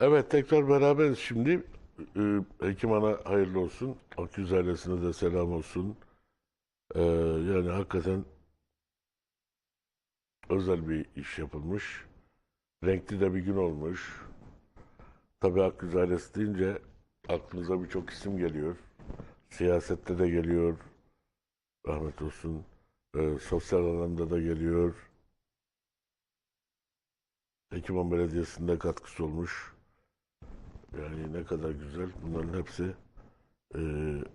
Evet tekrar beraberiz şimdi. Ee, Hekim Ana hayırlı olsun. Aküz ailesine de selam olsun. Ee, yani hakikaten özel bir iş yapılmış. Renkli de bir gün olmuş. Tabii Aküz ailesi deyince aklınıza birçok isim geliyor. Siyasette de geliyor. Rahmet olsun. Ee, sosyal alanda da geliyor. Hekiman Belediyesi'nde katkısı olmuş. Yani ne kadar güzel. Bunların hepsi e,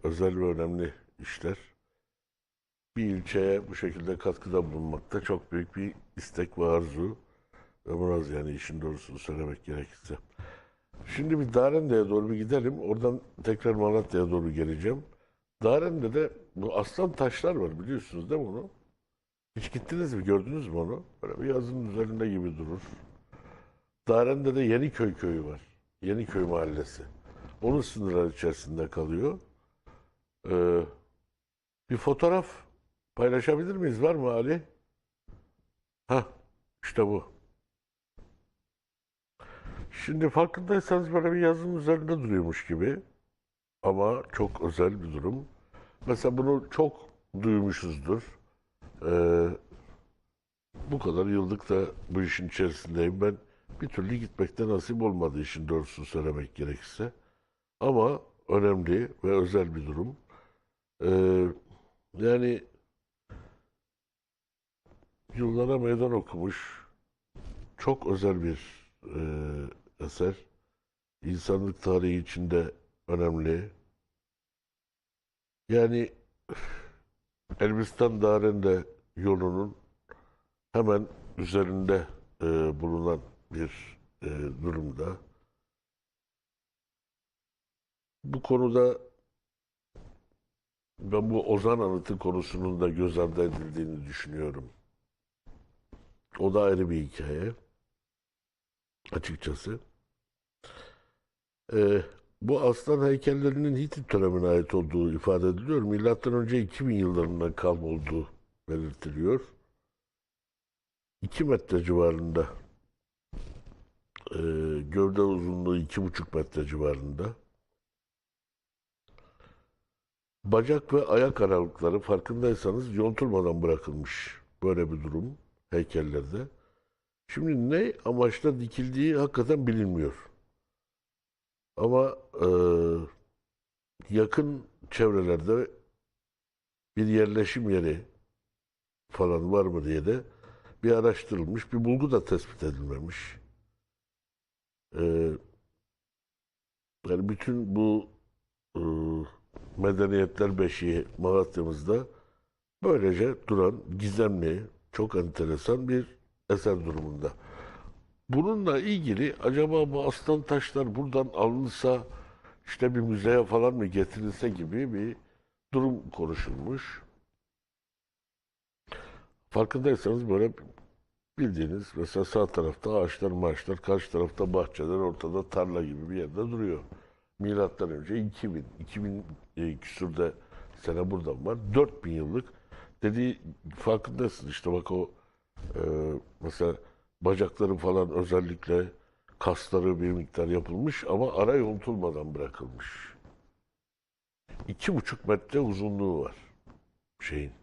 özel ve önemli işler. Bir ilçeye bu şekilde katkıda bulunmakta çok büyük bir istek ve arzu. Ve Muraz yani işin doğrusunu söylemek gerekirse. Şimdi bir Darende'ye doğru bir gidelim. Oradan tekrar Malatya'ya doğru geleceğim. Darende'de bu aslan taşlar var biliyorsunuz değil mi onu? Hiç gittiniz mi? Gördünüz mü onu? Böyle bir yazının üzerinde gibi durur. Darende'de Yeniköy köyü var. Yeniköy mahallesi. Onun sınırları içerisinde kalıyor. Ee, bir fotoğraf paylaşabilir miyiz? Var mı Ali? Ha, işte bu. Şimdi farkındaysanız böyle bir yazının üzerinde duruyormuş gibi. Ama çok özel bir durum. Mesela bunu çok duymuşuzdur. Ee, bu kadar yıllık da bu işin içerisindeyim. Ben bir türlü gitmekte nasip olmadı işin doğrusunu söylemek gerekirse. Ama önemli ve özel bir durum. Ee, yani yıllara meydan okumuş çok özel bir e, eser. İnsanlık tarihi içinde önemli. Yani Elbistan Darende yolunun hemen üzerinde e, bulunan bir e, durumda. Bu konuda ben bu Ozan Anıtı konusunun da göz ardı edildiğini düşünüyorum. O da ayrı bir hikaye. Açıkçası. Ee, bu aslan heykellerinin Hitit dönemine ait olduğu ifade ediliyor. Milattan önce 2000 yıllarından kalma olduğu belirtiliyor. 2 metre civarında ee, gövde uzunluğu iki buçuk metre civarında. Bacak ve ayak aralıkları farkındaysanız yontulmadan bırakılmış böyle bir durum heykellerde. Şimdi ne amaçla dikildiği hakikaten bilinmiyor. Ama e, yakın çevrelerde bir yerleşim yeri falan var mı diye de bir araştırılmış, bir bulgu da tespit edilmemiş. Ee, yani bütün bu e, medeniyetler beşiği Malatya'mızda böylece duran gizemli, çok enteresan bir eser durumunda. Bununla ilgili acaba bu aslan taşlar buradan alınsa işte bir müzeye falan mı getirilse gibi bir durum konuşulmuş. Farkındaysanız böyle bildiğiniz mesela sağ tarafta ağaçlar maaşlar, karşı tarafta bahçeler, ortada tarla gibi bir yerde duruyor. Milattan önce 2000, 2000 e, küsürde sene buradan var. 4000 yıllık dediği farkındasın işte bak o e, mesela bacakları falan özellikle kasları bir miktar yapılmış ama ara yontulmadan bırakılmış. İki buçuk metre uzunluğu var şeyin.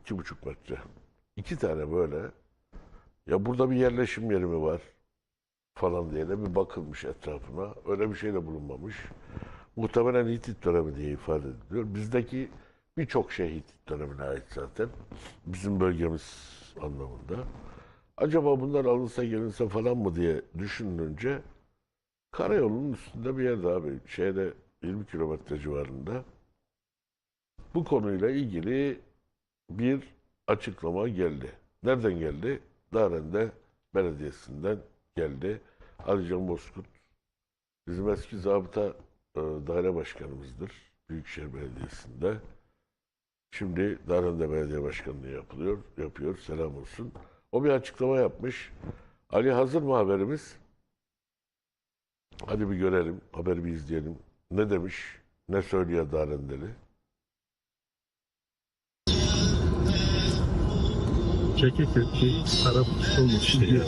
İki buçuk metre. İki tane böyle. Ya burada bir yerleşim yeri mi var? Falan diye de bir bakılmış etrafına. Öyle bir şey de bulunmamış. Muhtemelen Hitit dönemi diye ifade ediliyor. Bizdeki birçok şey Hitit dönemine ait zaten. Bizim bölgemiz anlamında. Acaba bunlar alınsa gelinse falan mı diye düşünülünce karayolunun üstünde bir yerde abi. Şeyde 20 kilometre civarında. Bu konuyla ilgili bir açıklama geldi. Nereden geldi? Darende Belediyesi'nden geldi. Can Bozkurt bizim eski zabıta e, daire başkanımızdır. Büyükşehir Belediyesi'nde. Şimdi Darende Belediye Başkanlığı yapılıyor, yapıyor. Selam olsun. O bir açıklama yapmış. Ali hazır mı haberimiz? Hadi bir görelim, haberi bir izleyelim. Ne demiş, ne söylüyor Darendeli? Kökü Arap olmuş işte ya.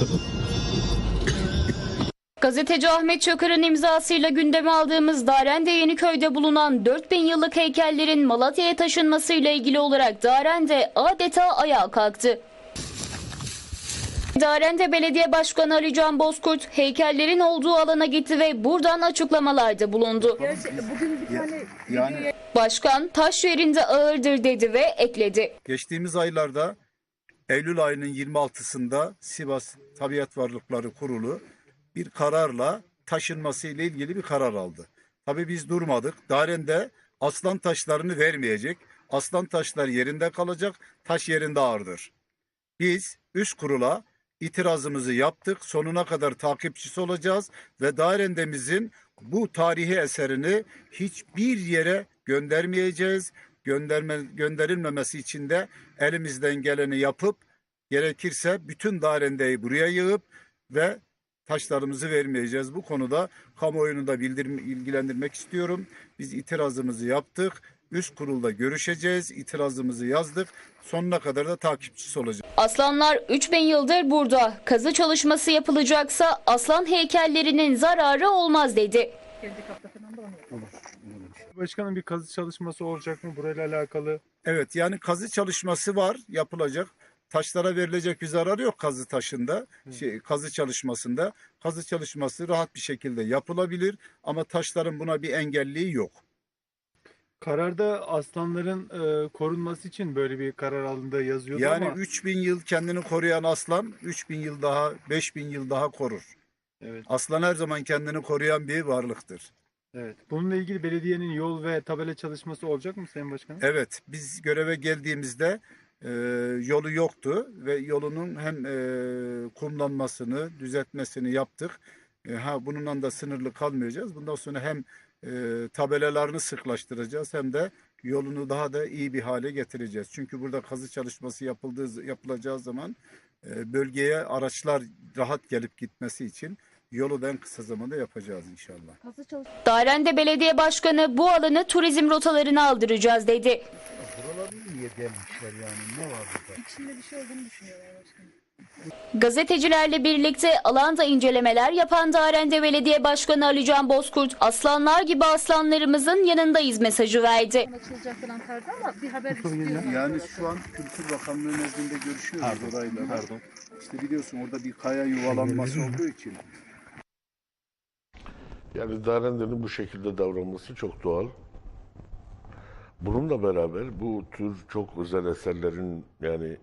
Gazeteci Ahmet Çakar'ın imzasıyla gündeme aldığımız Darende Yeniköy'de bulunan 4000 yıllık heykellerin Malatya'ya taşınmasıyla ilgili olarak Darende adeta ayağa kalktı. Darende Belediye Başkanı Ali Can Bozkurt heykellerin olduğu alana gitti ve buradan açıklamalarda bulundu. Bugün bir tane Yani Başkan taş yerinde ağırdır dedi ve ekledi. geçtiğimiz aylarda Eylül ayının 26'sında Sivas Tabiat Varlıkları Kurulu bir kararla taşınması ile ilgili bir karar aldı. Tabii biz durmadık. Daren'de aslan taşlarını vermeyecek. Aslan taşlar yerinde kalacak. Taş yerinde ağırdır. Biz üst kurula itirazımızı yaptık. Sonuna kadar takipçisi olacağız ve Darendemizin bu tarihi eserini hiçbir yere göndermeyeceğiz. Gönderme, gönderilmemesi için de elimizden geleni yapıp gerekirse bütün Darende'yi buraya yığıp ve taşlarımızı vermeyeceğiz. Bu konuda kamuoyunu da bildirim, ilgilendirmek istiyorum. Biz itirazımızı yaptık. Üst kurulda görüşeceğiz. İtirazımızı yazdık. Sonuna kadar da takipçisi olacağız. Aslanlar 3000 yıldır burada. Kazı çalışması yapılacaksa aslan heykellerinin zararı olmaz dedi. falan da onu. Başkanım bir kazı çalışması olacak mı burayla alakalı? Evet yani kazı çalışması var yapılacak. Taşlara verilecek bir zararı yok kazı taşında, şey, kazı çalışmasında. Kazı çalışması rahat bir şekilde yapılabilir ama taşların buna bir engelliği yok. Kararda aslanların e, korunması için böyle bir karar alındığı yazıyordu Yani ama 3000 yıl kendini koruyan aslan 3000 yıl daha 5000 yıl daha korur. evet, Aslan her zaman kendini koruyan bir varlıktır. Evet. Bununla ilgili belediyenin yol ve tabela çalışması olacak mı Sayın Başkanım? Evet biz göreve geldiğimizde e, yolu yoktu ve yolunun hem e, kumlanmasını düzeltmesini yaptık. E, ha bununla da sınırlı kalmayacağız. Bundan sonra hem e, tabelalarını sıklaştıracağız hem de yolunu daha da iyi bir hale getireceğiz. Çünkü burada kazı çalışması yapıldığı yapılacağı zaman e, bölgeye araçlar rahat gelip gitmesi için yolu da en kısa zamanda yapacağız inşallah. Darende Belediye Başkanı bu alanı turizm rotalarına aldıracağız dedi. içinde bir şey olduğunu düşünüyorum yani başkanım. Gazetecilerle birlikte alanda incelemeler yapan Darende Belediye Başkanı Ali Can Bozkurt, aslanlar gibi aslanlarımızın yanındayız mesajı verdi. Açılacak falan tarzı ama bir haber istiyorum. Yani şu an Kültür Bakanlığı nezdinde görüşüyoruz orayla. Pardon. İşte biliyorsun orada bir kaya yuvalanması olduğu için. Yani Darende'nin bu şekilde davranması çok doğal. Bununla beraber bu tür çok özel eserlerin yani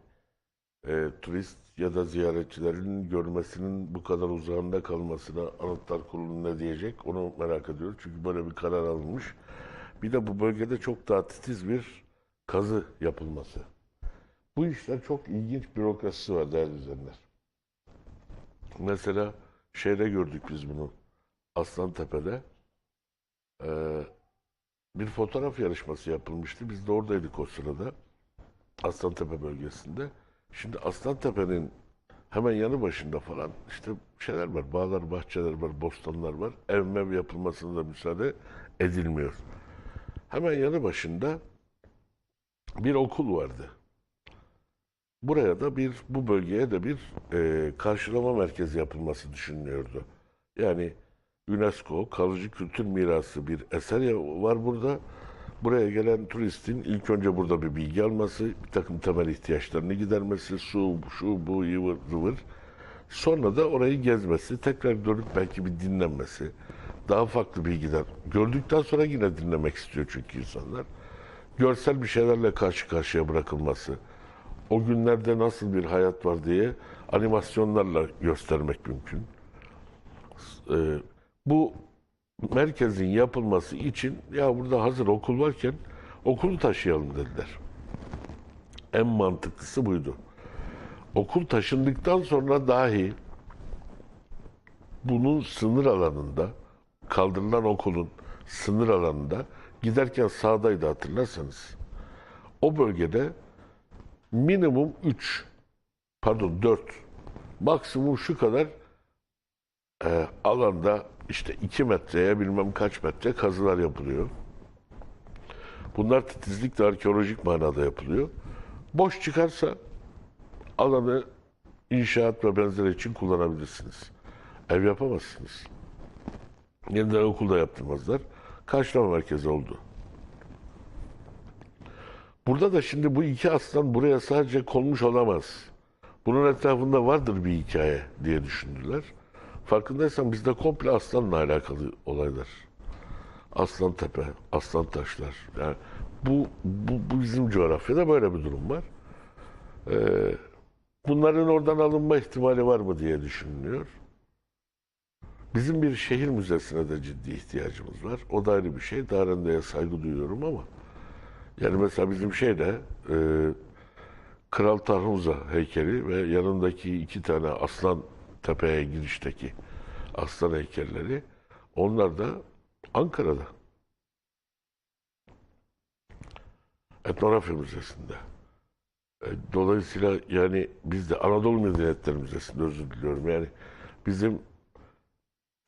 e, turist ya da ziyaretçilerin görmesinin bu kadar uzağında kalmasına Anıtlar Kurulu ne diyecek onu merak ediyoruz. Çünkü böyle bir karar alınmış. Bir de bu bölgede çok daha titiz bir kazı yapılması. Bu işler çok ilginç bürokrasisi var değerli izleyenler. Mesela şeyde gördük biz bunu. Aslantepe'de eee, bir fotoğraf yarışması yapılmıştı. Biz de oradaydık o sırada. Aslantepe bölgesinde. Şimdi Aslantepe'nin hemen yanı başında falan işte şeyler var. Bağlar, bahçeler var, bostanlar var. Ev mev yapılmasına da müsaade edilmiyor. Hemen yanı başında bir okul vardı. Buraya da bir, bu bölgeye de bir eee, karşılama merkezi yapılması düşünülüyordu. Yani UNESCO kalıcı kültür mirası bir eser var burada. Buraya gelen turistin ilk önce burada bir bilgi alması, bir takım temel ihtiyaçlarını gidermesi, su, şu, bu, yıvır, zıvır. Sonra da orayı gezmesi, tekrar dönüp belki bir dinlenmesi, daha farklı bilgiler. Gördükten sonra yine dinlemek istiyor çünkü insanlar. Görsel bir şeylerle karşı karşıya bırakılması, o günlerde nasıl bir hayat var diye animasyonlarla göstermek mümkün. Ee, bu merkezin yapılması için ya burada hazır okul varken okulu taşıyalım dediler. En mantıklısı buydu. Okul taşındıktan sonra dahi bunun sınır alanında kaldırılan okulun sınır alanında giderken sağdaydı hatırlarsanız. O bölgede minimum 3 pardon 4 maksimum şu kadar e, alanda işte 2 metreye bilmem kaç metre kazılar yapılıyor. Bunlar titizlikle arkeolojik manada yapılıyor. Boş çıkarsa alanı inşaat ve benzeri için kullanabilirsiniz. Ev yapamazsınız. Yeniden okulda yaptırmazlar. Karşılama merkezi oldu. Burada da şimdi bu iki aslan buraya sadece konmuş olamaz. Bunun etrafında vardır bir hikaye diye düşündüler. Farkındaysan bizde komple aslanla alakalı olaylar. Aslan Tepe, Aslan Taşlar. Yani bu, bu, bu bizim coğrafyada böyle bir durum var. Ee, bunların oradan alınma ihtimali var mı diye düşünülüyor. Bizim bir şehir müzesine de ciddi ihtiyacımız var. O da ayrı bir şey. Darende'ye saygı duyuyorum ama yani mesela bizim şeyde e, Kral Tarhunza heykeli ve yanındaki iki tane aslan tepeye girişteki aslan heykelleri onlar da Ankara'da. Etnografya Müzesi'nde. E, Dolayısıyla yani biz de Anadolu Medeniyetleri Müzesi'nde özür diliyorum. Yani bizim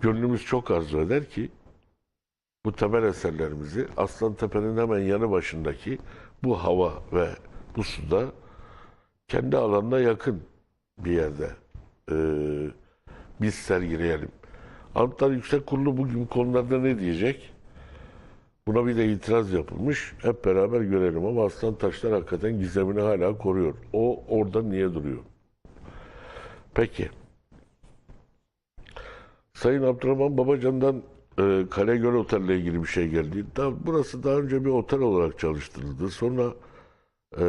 gönlümüz çok arzu eder ki bu temel eserlerimizi Aslan Tepe'nin hemen yanı başındaki bu hava ve bu suda kendi alanına yakın bir yerde e, biz sergileyelim. Anıtlar Yüksek Kurulu bugün konularda ne diyecek? Buna bir de itiraz yapılmış. Hep beraber görelim ama Aslan Taşlar hakikaten gizemini hala koruyor. O orada niye duruyor? Peki. Sayın Abdurrahman Babacan'dan e, Kalegöl Otel ile ilgili bir şey geldi. Daha, burası daha önce bir otel olarak çalıştırıldı. Sonra e,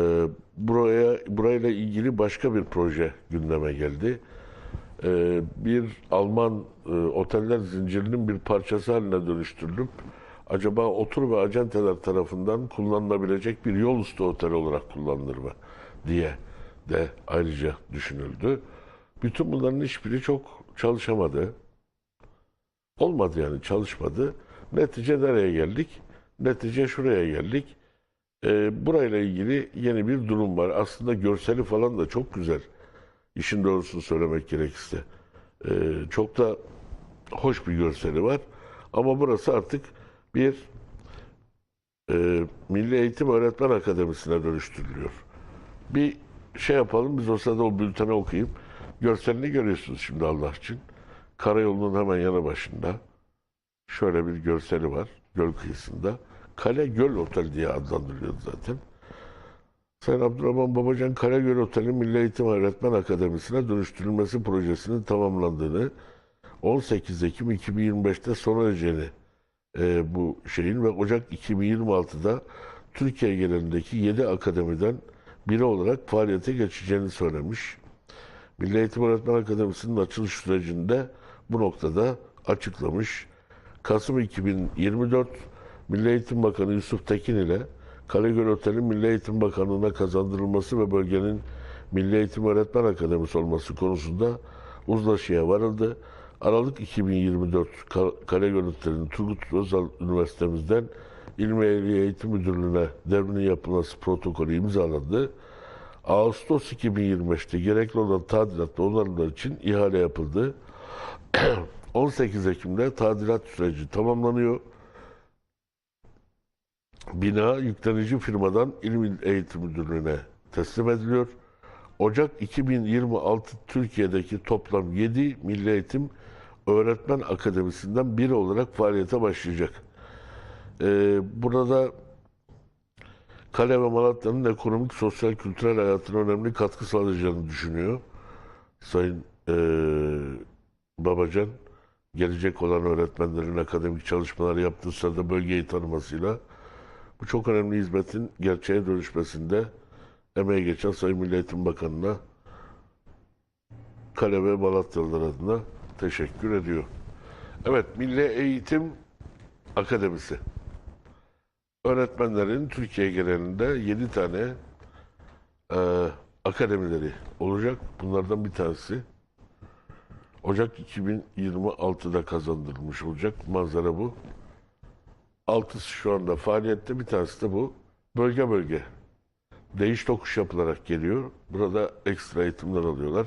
buraya burayla ilgili başka bir proje gündeme geldi. E, bir Alman e, oteller zincirinin bir parçası haline dönüştürülüp acaba otur ve acenteler tarafından kullanılabilecek bir yol üstü otel olarak kullanılır mı diye de ayrıca düşünüldü. Bütün bunların hiçbiri çok çalışamadı. Olmadı yani çalışmadı. Netice nereye geldik? Netice şuraya geldik. Ee, burayla ilgili yeni bir durum var. Aslında görseli falan da çok güzel. İşin doğrusunu söylemek gerekirse. Ee, çok da hoş bir görseli var. Ama burası artık bir e, Milli Eğitim Öğretmen Akademisi'ne dönüştürülüyor. Bir şey yapalım, biz o sırada o bülteni okuyayım. Görselini görüyorsunuz şimdi Allah için. Karayolunun hemen yanı başında şöyle bir görseli var göl kıyısında. Kale Göl Otel diye adlandırılıyordu zaten. Sayın Abdurrahman Babacan Kale Göl Oteli Milli Eğitim Öğretmen Akademisi'ne dönüştürülmesi projesinin tamamlandığını 18 Ekim 2025'te sona ereceğini e, bu şeyin ve Ocak 2026'da Türkiye genelindeki 7 akademiden biri olarak faaliyete geçeceğini söylemiş. Milli Eğitim Öğretmen Akademisi'nin açılış sürecinde bu noktada açıklamış. Kasım 2024 Milli Eğitim Bakanı Yusuf Tekin ile Kalegöl Oteli Milli Eğitim Bakanlığı'na kazandırılması ve bölgenin Milli Eğitim Öğretmen Akademisi olması konusunda uzlaşıya varıldı. Aralık 2024 Ka- Kalegöl Oteli'nin Turgut Özal Üniversitemizden İlmi Ehli Eğitim Müdürlüğü'ne devrinin yapılması protokolü imzalandı. Ağustos 2025'te gerekli olan tadilat ve onarımlar için ihale yapıldı. 18 Ekim'de tadilat süreci tamamlanıyor. Bina yüklenici firmadan İl Eğitim Müdürlüğü'ne teslim ediliyor. Ocak 2026 Türkiye'deki toplam 7 Milli Eğitim Öğretmen Akademisi'nden biri olarak faaliyete başlayacak. Ee, burada Kale ve Malatya'nın ekonomik, sosyal, kültürel hayatına önemli katkı sağlayacağını düşünüyor. Sayın eee, Babacan, gelecek olan öğretmenlerin akademik çalışmalar yaptığı sırada bölgeyi tanımasıyla bu çok önemli hizmetin gerçeğe dönüşmesinde emeği geçen Sayın Milli Eğitim Bakanı'na Kale ve Malatyalılar adına teşekkür ediyor. Evet, Milli Eğitim Akademisi öğretmenlerin Türkiye genelinde 7 tane e, akademileri olacak. Bunlardan bir tanesi Ocak 2026'da kazandırılmış olacak. Manzara bu. Altısı şu anda faaliyette. Bir tanesi de bu. Bölge bölge. Değiş tokuş yapılarak geliyor. Burada ekstra eğitimler alıyorlar.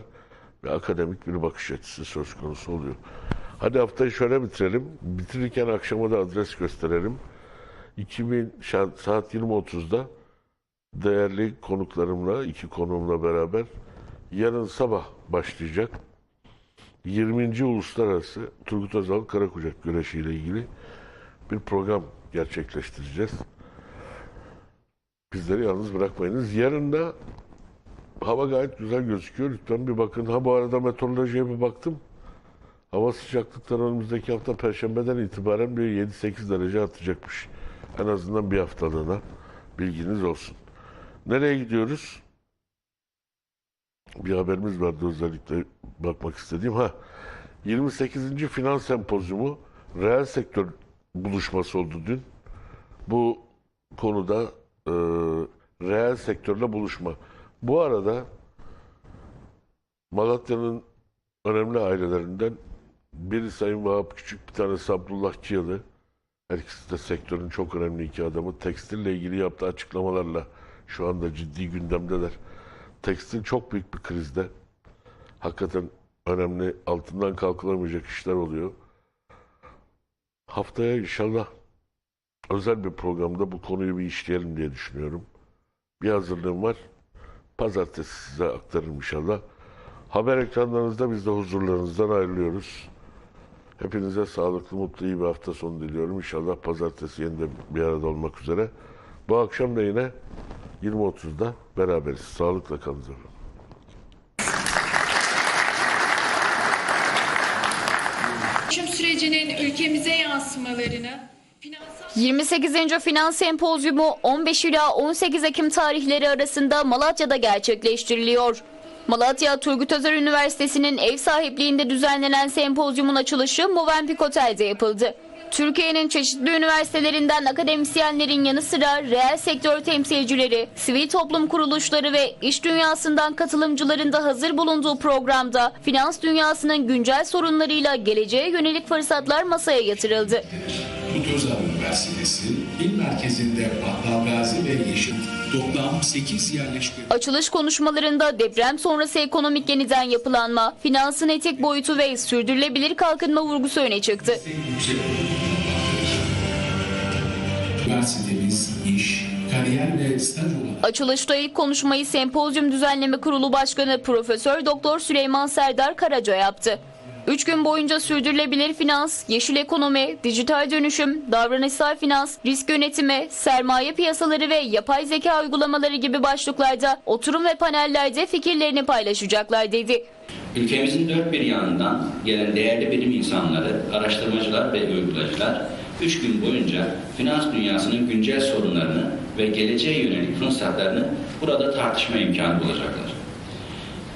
Ve akademik bir bakış açısı söz konusu oluyor. Hadi haftayı şöyle bitirelim. Bitirirken akşama da adres gösterelim. 2000 şa- saat 20.30'da değerli konuklarımla, iki konuğumla beraber yarın sabah başlayacak. 20. Uluslararası Turgut Özal Karakucak Güreşi ile ilgili bir program gerçekleştireceğiz. Bizleri yalnız bırakmayınız. Yarın da hava gayet güzel gözüküyor. Lütfen bir bakın. Ha bu arada meteorolojiye bir baktım. Hava sıcaklıkları önümüzdeki hafta Perşembeden itibaren bir 7-8 derece artacakmış. En azından bir haftalığına. Bilginiz olsun. Nereye gidiyoruz? Bir haberimiz vardı özellikle bakmak istediğim. Ha, 28. Finans Sempozyumu reel sektör buluşması oldu dün. Bu konuda e, reel sektörle buluşma. Bu arada Malatya'nın önemli ailelerinden biri Sayın Vahap Küçük, bir tanesi Abdullah Kiyalı. Her ikisi de sektörün çok önemli iki adamı. Tekstille ilgili yaptığı açıklamalarla şu anda ciddi gündemdeler. Tekstil çok büyük bir krizde. Hakikaten önemli, altından kalkılamayacak işler oluyor. Haftaya inşallah özel bir programda bu konuyu bir işleyelim diye düşünüyorum. Bir hazırlığım var. Pazartesi size aktarırım inşallah. Haber ekranlarınızda biz de huzurlarınızdan ayrılıyoruz. Hepinize sağlıklı, mutlu, iyi bir hafta sonu diliyorum. İnşallah pazartesi yeniden bir arada olmak üzere. Bu akşam da yine 20.30'da beraberiz. Sağlıkla kalın efendim. dönüşüm sürecinin ülkemize yansımalarını finansal 28. Finans Sempozyumu 15 ila 18 Ekim tarihleri arasında Malatya'da gerçekleştiriliyor. Malatya Turgut Özal Üniversitesi'nin ev sahipliğinde düzenlenen sempozyumun açılışı Movenpick Otel'de yapıldı. Türkiye'nin çeşitli üniversitelerinden akademisyenlerin yanı sıra reel sektör temsilcileri, sivil toplum kuruluşları ve iş dünyasından katılımcıların da hazır bulunduğu programda finans dünyasının güncel sorunlarıyla geleceğe yönelik fırsatlar masaya yatırıldı. Özal Üniversitesi il merkezinde Battal Gazi ve Yeşil toplam 8 yerleşke Açılış konuşmalarında deprem sonrası ekonomik yeniden yapılanma, finansın etik boyutu ve sürdürülebilir kalkınma vurgusu öne çıktı. Üniversitemiz iş, kariyer ve staj olarak Açılışta ilk konuşmayı Sempozyum Düzenleme Kurulu Başkanı Profesör Doktor Süleyman Serdar Karaca yaptı. Üç gün boyunca sürdürülebilir finans, yeşil ekonomi, dijital dönüşüm, davranışsal finans, risk yönetimi, sermaye piyasaları ve yapay zeka uygulamaları gibi başlıklarda oturum ve panellerde fikirlerini paylaşacaklar dedi. Ülkemizin dört bir yanından gelen değerli bilim insanları, araştırmacılar ve uygulayıcılar 3 gün boyunca finans dünyasının güncel sorunlarını ve geleceğe yönelik fırsatlarını burada tartışma imkanı bulacaklar.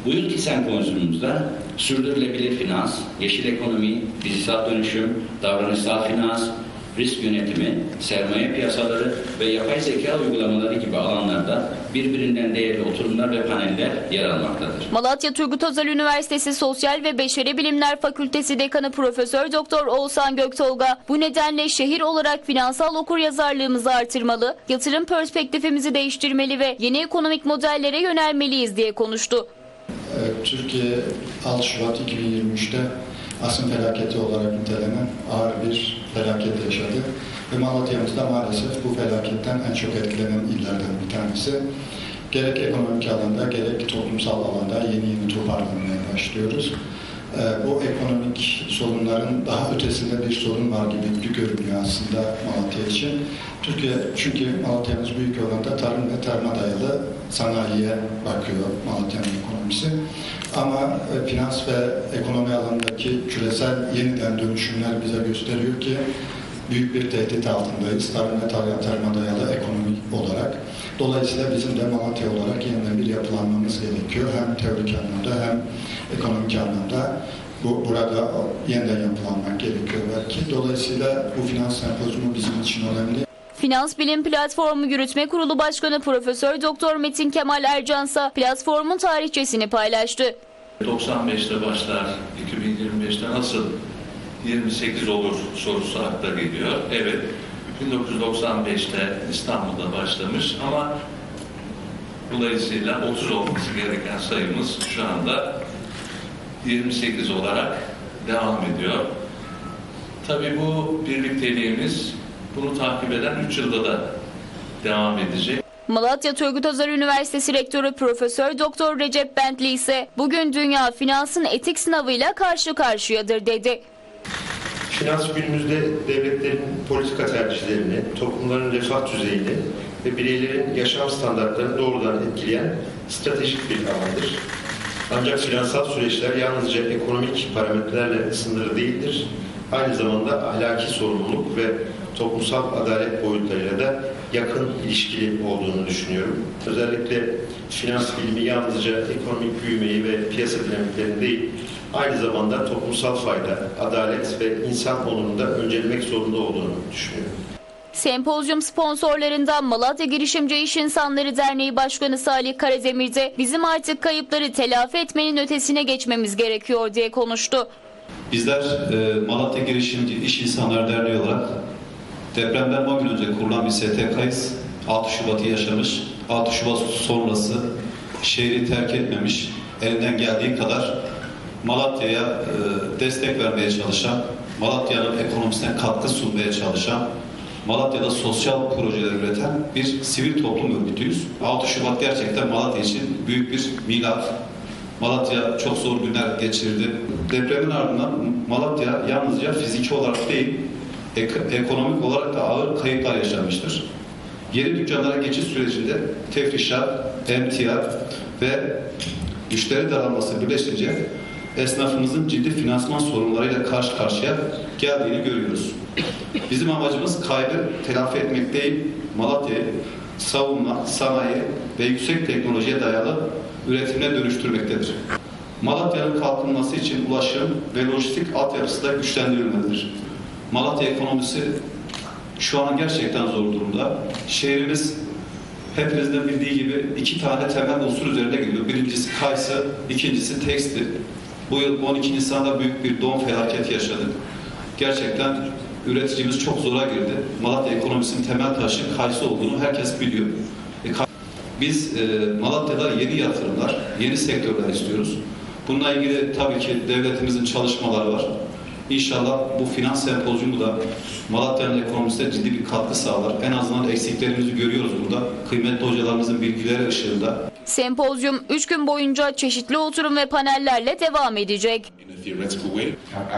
Bu yılki sempozyumumuzda sürdürülebilir finans, yeşil ekonomi, dijital dönüşüm, davranışsal finans, risk yönetimi, sermaye piyasaları ve yapay zeka uygulamaları gibi alanlarda birbirinden değerli oturumlar ve paneller yer almaktadır. Malatya Turgut Özal Üniversitesi Sosyal ve Beşeri Bilimler Fakültesi Dekanı Profesör Doktor Oğuzhan Göktolga bu nedenle şehir olarak finansal okuryazarlığımızı artırmalı, yatırım perspektifimizi değiştirmeli ve yeni ekonomik modellere yönelmeliyiz diye konuştu. Türkiye 6 Şubat 2023'te asım felaketi olarak nitelenen ağır bir felaket yaşadı. Ve Malatya'mız da maalesef bu felaketten en çok etkilenen illerden bir tanesi. Gerek ekonomik alanda gerek toplumsal alanda yeni yeni toparlanmaya başlıyoruz. Ee, Bu ekonomik sorunların daha ötesinde bir sorun var gibi görünüyor aslında Malatya için. Türkiye çünkü Malatya'mız büyük oranda tarım ve tarıma dayalı sanayiye bakıyor Malatya'nın ekonomisi. Ama e, finans ve ekonomi alanındaki küresel yeniden dönüşümler bize gösteriyor ki büyük bir tehdit altındayız. Tarım tarıma dayalı ekonomi olarak. Dolayısıyla bizim de Malatya olarak yeniden bir yapılanmamız gerekiyor. Hem teorik anlamda hem ekonomik anlamda bu burada yeniden yapılanmak gerekiyor belki. Dolayısıyla bu finans sempozyumu bizim için önemli. Finans Bilim Platformu Yürütme Kurulu Başkanı Profesör Doktor Metin Kemal Ercansa platformun tarihçesini paylaştı. 95'te başlar, 2025'te nasıl 28 olur sorusu akla geliyor. Evet, 1995'te İstanbul'da başlamış ama dolayısıyla 30 olması gereken sayımız şu anda 28 olarak devam ediyor. Tabii bu birlikteliğimiz bunu takip eden 3 yılda da devam edecek. Malatya Turgut Özal Üniversitesi Rektörü Profesör Doktor Recep Bentli ise bugün dünya finansın etik sınavıyla karşı karşıyadır dedi. Finans günümüzde devletlerin politika tercihlerini, toplumların refah düzeyini ve bireylerin yaşam standartlarını doğrudan etkileyen stratejik bir alandır. Ancak finansal süreçler yalnızca ekonomik parametrelerle sınırlı değildir. Aynı zamanda ahlaki sorumluluk ve toplumsal adalet boyutlarıyla da yakın ilişkili olduğunu düşünüyorum. Özellikle finans bilimi yalnızca ekonomik büyümeyi ve piyasa dinamiklerini değil, aynı zamanda toplumsal fayda, adalet ve insan onurunu da öncelemek zorunda olduğunu düşünüyorum. Sempozyum sponsorlarından Malatya Girişimci İş İnsanları Derneği Başkanı Salih Karademir de bizim artık kayıpları telafi etmenin ötesine geçmemiz gerekiyor diye konuştu. Bizler e, Malatya Girişimci İş İnsanları Derneği olarak depremden 10 gün önce kurulan bir STK'yız. 6 Şubat'ı yaşamış, 6 Şubat sonrası şehri terk etmemiş, elinden geldiği kadar Malatya'ya e, destek vermeye çalışan, Malatya'nın ekonomisine katkı sunmaya çalışan, Malatya'da sosyal projeler üreten bir sivil toplum örgütüyüz. 6 Şubat gerçekten Malatya için büyük bir milat. Malatya çok zor günler geçirdi. Depremin ardından Malatya yalnızca fiziki olarak değil, ek- ekonomik olarak da ağır kayıplar yaşamıştır. Yeni dükkanlara geçiş sürecinde tefrişat, emtia ve müşteri daralması birleşince esnafımızın ciddi finansman sorunlarıyla karşı karşıya geldiğini görüyoruz. Bizim amacımız kaybı telafi etmek değil, Malatya'yı savunma, sanayi ve yüksek teknolojiye dayalı üretimine dönüştürmektedir. Malatya'nın kalkınması için ulaşım ve lojistik altyapısı da güçlendirilmelidir. Malatya ekonomisi şu an gerçekten zor durumda. Şehrimiz hepinizin bildiği gibi iki tane temel unsur üzerinde gidiyor. Birincisi kayısı, ikincisi tekstil. Bu yıl 12 Nisan'da büyük bir don felaketi yaşadık. Gerçekten üreticimiz çok zora girdi. Malatya ekonomisinin temel taşı kayısı olduğunu herkes biliyor. E, Biz e, Malatya'da yeni yatırımlar, yeni sektörler istiyoruz. Bununla ilgili tabii ki devletimizin çalışmaları var. İnşallah bu finans sempozyumu da Malatya'nın ekonomisine ciddi bir katkı sağlar. En azından eksiklerimizi görüyoruz burada. Kıymetli hocalarımızın bilgileri ışığında. Sempozyum 3 gün boyunca çeşitli oturum ve panellerle devam edecek. In a theoretical way, have